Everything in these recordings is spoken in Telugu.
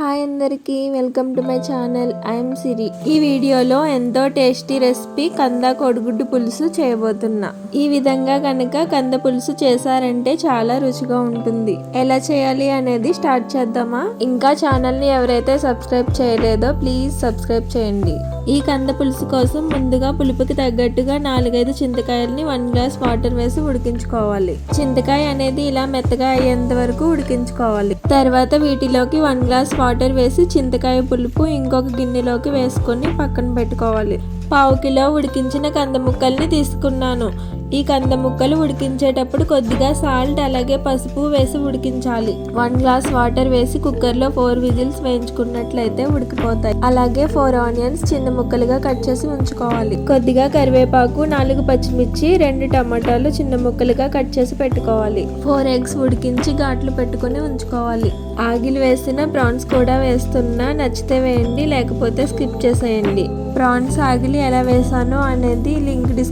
హాయ్ అందరికీ welcome to my channel. I'm Siri ఈ వీడియోలో ఎంతో టేస్టీ రెసిపీ కంద కోడిగుడ్డు పులుసు చేయబోతున్నా. ఈ విధంగా కనుక కంద పులుసు చేశారంటే చాలా రుచిగా ఉంటుంది. ఎలా చేయాలి అనేది స్టార్ట్ చేద్దామా? ఇంకా ఛానల్ని ఎవరైతే సబ్స్క్రైబ్ చేయలేదో ప్లీజ్ సబ్స్క్రైబ్ చేయండి. ఈ కంద పులుసు కోసం ముందుగా పులుపుకి తగ్గట్టుగా నాలుగైదు చింతకాయల్ని వన్ గ్లాస్ వాటర్ వేసి ఉడికించుకోవాలి. చింతకాయ అనేది ఇలా మెత్తగా అయ్యేంత వరకు ఉడికించుకోవాలి. తర్వాత వీటిలోకి వన్ గ్లాస్ వాటర్ వేసి చింతకాయ పులుపు ఇంకొక గిన్నెలోకి వేసుకొని పక్కన పెట్టుకోవాలి. పావు కిలో ఉడికించిన కంద ముక్కల్ని తీసుకున్నాను. ఈ కంద ముక్కలు ఉడికించేటప్పుడు కొద్దిగా సాల్ట్ అలాగే పసుపు వేసి ఉడికించాలి. వన్ గ్లాస్ వాటర్ వేసి కుక్కర్లో ఫోర్ విజిల్స్ వేయించుకున్నట్లయితే ఉడికిపోతాయి. అలాగే ఫోర్ ఆనియన్స్ చిన్న ముక్కలుగా కట్ చేసి ఉంచుకోవాలి. కొద్దిగా కరివేపాకు నాలుగు పచ్చిమిర్చి రెండు టమాటాలు చిన్న ముక్కలుగా కట్ చేసి పెట్టుకోవాలి. ఫోర్ ఎగ్స్ ఉడికించి ఘాట్లు పెట్టుకుని ఉంచుకోవాలి. ఆగిలు వేసిన ప్రాన్స్ కూడా వేస్తున్నా నచ్చితే వేయండి లేకపోతే స్కిప్ చేసేయండి. ప్రాన్స్ ఆగిలి ఎలా వేసానో అనేది లింక్ డిస్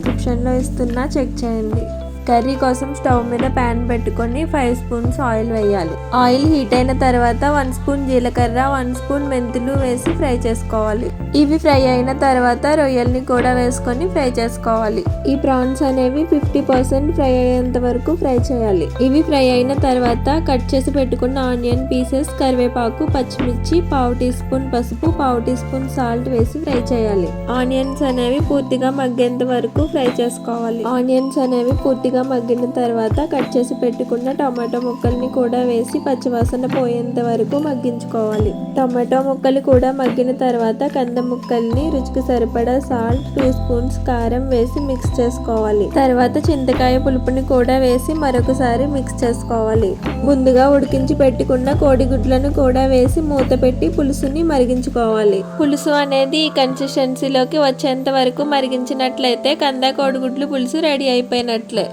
ఇస్తున్నా చెక్ చేయండి. కర్రీ కోసం స్టవ్ మీద ప్యాన్ పెట్టుకొని ఫైవ్ స్పూన్స్ ఆయిల్ వేయాలి. ఆయిల్ హీట్ అయిన తర్వాత వన్ స్పూన్ జీలకర్ర వన్ స్పూన్ మెంతులు వేసి ఫ్రై చేసుకోవాలి. ఇవి ఫ్రై అయిన తర్వాత రొయ్యల్ని కూడా వేసుకొని ఫ్రై చేసుకోవాలి. ఈ ప్రాన్స్ అనేవి ఫిఫ్టీ పర్సెంట్ ఫ్రై అయ్యేంత వరకు ఫ్రై చేయాలి. ఇవి ఫ్రై అయిన తర్వాత కట్ చేసి పెట్టుకున్న ఆనియన్ పీసెస్ కరివేపాకు పచ్చిమిర్చి పావు టీ స్పూన్ పసుపు పావు టీ స్పూన్ సాల్ట్ వేసి ఫ్రై చేయాలి. ఆనియన్స్ అనేవి పూర్తిగా మగ్గేంత వరకు ఫ్రై చేసుకోవాలి. ఆనియన్స్ అనేవి పూర్తిగా మగ్గిన తర్వాత కట్ చేసి పెట్టుకున్న టమాటో ముక్కల్ని కూడా వేసి పచ్చివాసన పోయేంత వరకు మగ్గించుకోవాలి. టమాటో ముక్కలు కూడా మగ్గిన తర్వాత కంద ముక్కల్ని రుచికి సరిపడా సాల్ట్ టూ స్పూన్స్ కారం వేసి మిక్స్ చేసుకోవాలి. తర్వాత చింతకాయ పులుపుని కూడా వేసి మరొకసారి మిక్స్ చేసుకోవాలి. ముందుగా ఉడికించి పెట్టుకున్న కోడిగుడ్లను కూడా వేసి మూత పెట్టి పులుసుని మరిగించుకోవాలి. పులుసు అనేది ఈ కన్సిస్టెన్సీలోకి వచ్చేంత వరకు మరిగించినట్లయితే కంద కోడిగుడ్లు పులుసు రెడీ అయిపోయినట్లే.